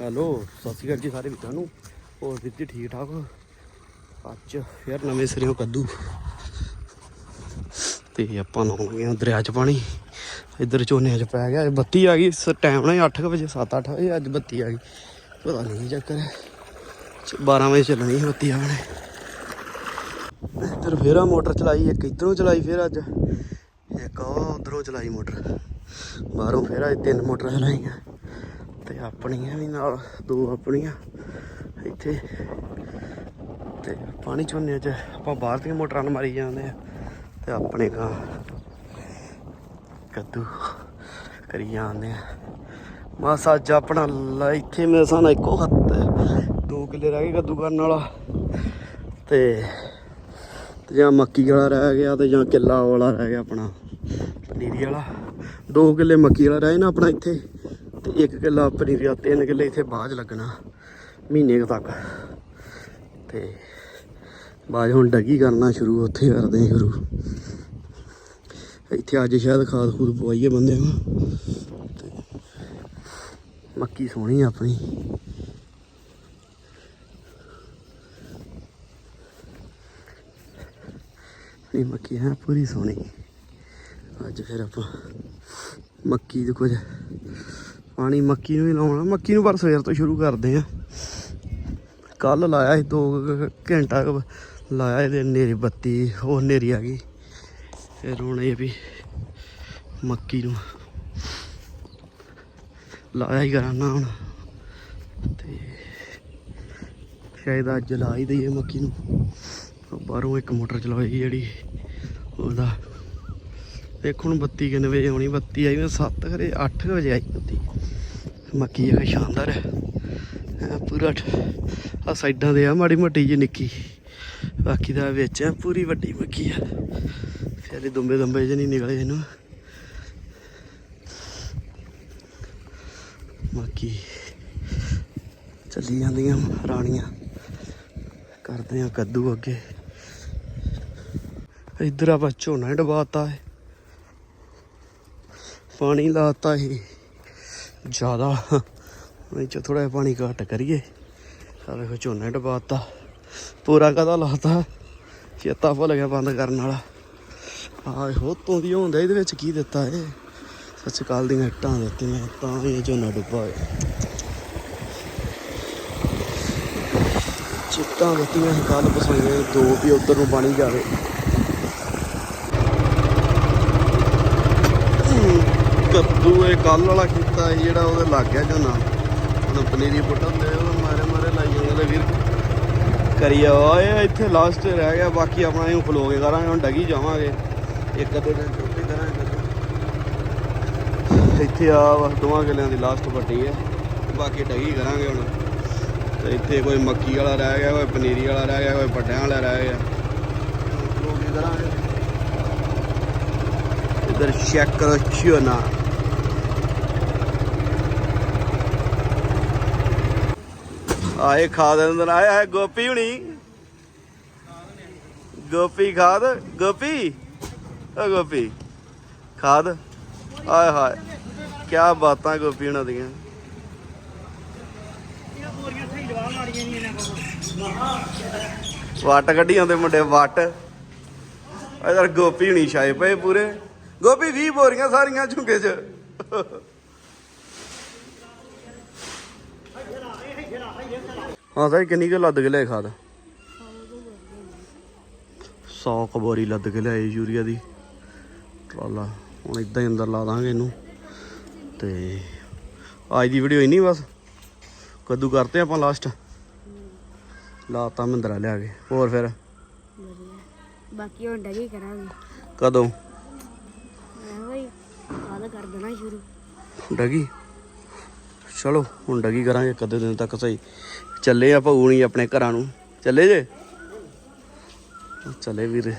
Hello, ਸਤਿ ਸ਼੍ਰੀ ਅਕਾਲ ਜੀ ਸਾਰੇ ਵੀਰਾਂ ਨੂੰ। ਹੋਰ ਵੀਰ ਜੀ ਠੀਕ ਠਾਕ? ਅੱਜ ਫਿਰ ਨਵੇਂ ਸਿਰਿਓਂ ਕੱਦੂ। ਤੇ ਆਪਾਂ ਲਾਉਣਗੇ ਆ ਦਰਿਆ 'ਚ ਪਾਣੀ। ਇੱਧਰ ਝੋਨੇ 'ਚ ਪੈ ਗਿਆ ਬੱਤੀ ਆ ਗਈ। ਟਾਈਮ ਨਾਲ 8 ਵਜੇ 7-8 ਵਜੇ ਅੱਜ ਬੱਤੀ ਆ ਗਈ। ਪਤਾ ਨਹੀਂ ਚੱਕਰ ਹੈ। 12 ਵਜੇ ਚੱਲਣੀ ਸੀ ਬੱਤੀ ਆਵਣੇ ਇੱਧਰ ਫੇਰ ਆ ਮੋਟਰ ਚਲਾਈ, ਇੱਕ ਇੱਧਰੋਂ ਚਲਾਈ ਫਿਰ ਅੱਜ। ਇੱਕ ਉਹ ਉਧਰੋਂ ਚਲਾਈ ਮੋਟਰ। ਬਾਹਰੋਂ ਫੇਰ ਅੱਜ ਤਿੰਨ ਮੋਟਰਾਂ ਚਲਾਈਆਂ। ਤੇ ਆਪਣੀਆਂ ਵੀ ਨਾਲ, ਦੋ ਆਪਣੀਆਂ। ਇੱਥੇ ਤੇ ਪਾਣੀ ਝੋਨੇ ਚ ਆਪਾਂ ਬਾਹਰ ਦੀਆਂ ਮੋਟਰਾਂ ਨੂੰ ਮਾਰੀ ਜਾਂਦੇ ਆ ਤੇ ਆਪਣੇ ਗਾਂ ਕੱਦੂ ਕਰੀ ਜਾਂਦੇ ਆ। ਬਸ ਅੱਜ ਆਪਣਾ ਇੱਥੇ ਮੇਰੇ ਸਾਨਾ ਇੱਕੋ ਖੱਤ ਦੋ ਕਿੱਲੇ ਰਹਿ ਗਏ ਕੱਦੂ ਕਰਨ ਵਾਲਾ। ਤੇ ਤੇ ਜਾਂ ਮੱਕੀ ਵਾਲਾ ਰਹਿ ਗਿਆ ਤੇ ਜਾਂ ਕਿੱਲਾ ਵਾਲਾ ਰਹਿ ਗਿਆ ਆਪਣਾ। ਪਨੀਰੀ ਵਾਲਾ। ਦੋ ਕਿੱਲੇ ਮੱਕੀ ਵਾਲਾ ਰਹਿ ਨਾ ਆਪਣਾ ਇੱਥੇ। ਤੇ ਇੱਕ ਕਿੱਲਾ ਪਨੀਰੀ ਵਾਲਾ ਤਿੰਨ ਕਿੱਲੇ ਇੱਥੇ ਬਾਅਦ ਲੱਗਣਾ, ਮਹੀਨੇ ਤੱਕ। ਤੇ ਬਾਅਦ ਹੁਣ ਡੱਗੀ ਕਰਨਾ ਸ਼ੁਰੂ, ਉੱਥੇ ਕਰਦੇ ਸ਼ੁਰੂ। ਇੱਥੇ ਅੱਜ ਸ਼ਾਇਦ ਖਾਦ ਖੂਦ ਪਵਾਈਏ ਬੰਦੇ ਨੂੰ। ਮੱਕੀ ਸੋਹਣੀ ਆਪਣੀ। ਇਹ ਮੱਕੀ ਹੈ ਪੂਰੀ ਸੋਹਣੀ। ਅੱਜ ਫਿਰ ਆਪਾਂ ਮੱਕੀ ਦੇ ਕੁਝ ਪਾਣੀ ਮੱਕੀ ਨੂੰ ਹੀ ਲਾਉਣਾ। ਮੱਕੀ ਨੂੰ ਪਰ ਸਵੇਰ ਤੋਂ ਸ਼ੁਰੂ ਕਰਦੇ ਆ। ਕੱਲ ਲਾਇਆ ਸੀ 2 ਘੰਟਾ ਲਾਇਆ ਇਹਦੇ ਨੇਰੀ ਬੱਤੀ, ਉਹ ਨੇਰੀ ਆ ਗਈ। ਫਿਰ ਹੁਣ ਇਹ ਵੀ ਮੱਕੀ ਨੂੰ ਲਾਇਆ ਹੀ ਕਰਾਂਨਾ ਹੁਣ। ਤੇ ਸ਼ਾਇਦ ਅੱਜ ਲਾ ਹੀ ਦਈਏ ਮੱਕੀ ਨੂੰ। ਬਾਹਰੋਂ ਇੱਕ ਮੋਟਰ ਚਲਾਈ ਜਿਹੜੀ, ਉਹਦਾ ਦੇਖ ਹੁਣ ਬੱਤੀ ਕਿੰਨੇ ਵਜੇ ਆਉਣੀ? ਬੱਤੀ ਆਈ ਮੈਂ 7 ਘਰੇ 8 ਵਜੇ ਆਈ ਬੱਤੀ। ਮੱਕੀ ਇਹ ਸ਼ਾਨਦਾਰ ਹੈ। ਪੂਰਾ ਆ ਸਾਈਡਾਂ ਦੇ ਆ, ਮਾੜੀ ਮੋਟੀ ਜੀ ਨਿੱਕੀ। ਬਾਕੀ ਦਾ ਵਿੱਚ ਐ ਪੂਰੀ ਵੱਡੀ ਮੱਕੀ ਆ। ਫਿਰ ਇਹ ਦੁੰਬੇ ਦੁੰਬੇ ਜਿਹੇ ਨਹੀਂ ਨਿਕਲੇ ਇਹਨੂੰ। ਮੱਕੀ ਚੱਲੀ ਜਾਂਦੀਆਂ ਰਾਣੀਆਂ। ਕਰਦੇ ਆ ਕੱਦੂ ਅੱਗੇ। ਇੱਧਰ ਆਪਾਂ ਝੋਨਾ ਡਬਾਤਾ ਹੈ ਪਾਣੀ ਲਾਤਾ ਹੀ ਜ਼ਿਆਦਾ। ਇਹ ਚ ਥੋੜਾ ਜਿਹਾ ਪਾਣੀ ਘੱਟ ਕਰੀਏ। ਆ ਵੇਖੋ ਝੋਨਾ ਡਬਾਤਾ। ਪੂਰਾ ਕਦਾ ਲਾਤਾ? ਚੇਤਾ ਭੁੱਲ ਗਿਆ ਬੰਦ ਕਰਨ ਵਾਲਾ। ਆਹ ਹੋ ਤੋਂ ਦੀ ਹੁੰਦਾ ਇਹਦੇ ਵਿੱਚ ਕੀ ਦਿੱਤਾ ਏ ਸੱਚ ਕਾਲ ਦੀਆਂ ਇੱਟਾਂ ਦਿੱਤੀਆਂ, ਤਾਂ ਵੀ ਇਹ ਝੋਨਾ ਡੁੱਬਾ ਹੋਇਆ ਚਿੱਟਾਂ ਦਿੱਤੀਆਂ ਸੀ ਕੱਲ ਪਸਾਈਆਂ ਦੋ ਵੀ ਉਧਰ ਨੂੰ ਪਾਣੀ ਜਾਵੇ। ਕੱਦੂ ਇਹ ਕੱਲ ਵਾਲਾ ਕੀਤਾ ਸੀ, ਜਿਹੜਾ ਉਹਦੇ ਲੱਗ ਗਿਆ ਝੋਨਾ। ਹੁਣ ਪਨੀਰੀ ਪੁੱਟਣ ਦੇ ਉਹ ਮਾਰੇ ਮਾਰੇ ਲਾਈ ਜਾਂਦੇ ਵੀਰ। ਕਰੀ ਓਏ, ਇੱਥੇ ਲਾਸਟ ਰਹਿ ਗਿਆ, ਬਾਕੀ ਆਪਣਾ ਇਹਨੂੰ ਖਲੋ ਕਰਾਂਗੇ, ਹੁਣ ਡਗੀ ਜਾਵਾਂਗੇ। ਇੱਕ ਅੱਧੇ ਦਿਨ ਛੁੱਟੀ ਕਰਾਂਗੇ। ਇੱਥੇ ਆ, ਬਸ ਦੋਵਾਂ ਕਿੱਲਿਆਂ ਦੀ ਲਾਸਟ ਵੱਡੀ ਹੈ। ਬਾਕੀ ਡਗੀ ਕਰਾਂਗੇ ਹੁਣ। ਤੇ ਇੱਥੇ ਕੋਈ ਮੱਕੀ ਵਾਲਾ ਰਹਿ ਗਿਆ, ਕੋਈ ਪਨੀਰੀ ਵਾਲਾ ਰਹਿ ਗਿਆ, ਕੋਈ ਵੱਡਿਆਂ ਵਾਲਾ ਰਹਿ ਗਿਆ। ਖਲੋ ਕਰਾਂਗੇ। ਇਧਰ ਚੈੱਕ ਕਰੋ ਝੋਨਾ। ਆਏ ਖਾਦ ਅੰਦਰ ਆਇਆ ਹੈ ਗੋਪੀ ਹੁਣੀ। ਗੋਪੀ ਖਾਦ ਗੋਪੀ? ਓ ਗੋਪੀ ਖਾਦ? ਆਏ ਹਾਏ ਕੀ ਬਾਤਾਂ ਗੋਪੀ ਹੁਣਾਂ ਦੀਆਂ। ਵੱਟ ਕੱਢੀ ਆਉਂਦੇ ਮੁੰਡੇ ਵੱਟ। ਇਧਰ ਗੋਪੀ ਹੁਣੀ ਛਾਏ ਪਏ ਪੂਰੇ। ਗੋਪੀ 20 ਬੋਰੀਆਂ ਸਾਰੀਆਂ ਝੁੰਗੇ 'ਚ। ਹਾਂ ਸਾਈ ਕਿੰਨੀ ਕੁ ਲੱਦ ਕੇ ਲਿਆ ਖਾਦ? 100 ਕਬੋਰੀ ਲੱਦ ਕੇ ਲਿਆਏ ਯੂਰੀਆ ਦੀ। ਟਰਾਲਾ ਹੁਣ ਇਦਾਂ ਹੀ ਅੰਦਰ ਲਾ ਦਾਂਗੇ ਇਹਨੂੰ। ਤੇ ਅੱਜ ਦੀ ਵੀਡੀਓ ਇੰਨੀ ਬਸ। ਕੱਦੂ ਕਰਤੇ ਆਪਾਂ ਲਾਸਟ ਲਾਤਾ ਮਹਿੰਦਰਾ ਲਿਆ ਕੇ। ਹੋਰ ਫਿਰ? ਬਾਕੀ ਹੁਣ ਡਗੀ ਕਰਾਂਗੇ। ਕਦੋਂ? ਮੈਂ ਬਈ ਕੱਲ ਕਰ ਦੇਣਾ ਸ਼ੁਰੂ। ਡਗੀ ਚਲੋ ਹੁਣ ਡਗੀ ਕਰਾਂਗੇ ਕਦੇ ਦਿਨ ਤੱਕ ਸਹੀ। ਚੱਲੇ ਆ ਭਗੂ ਨਹੀਂ ਆਪਣੇ ਘਰਾਂ ਨੂੰ। ਚੱਲੇ ਜੇ? ਚੱਲੇ ਵੀਰ।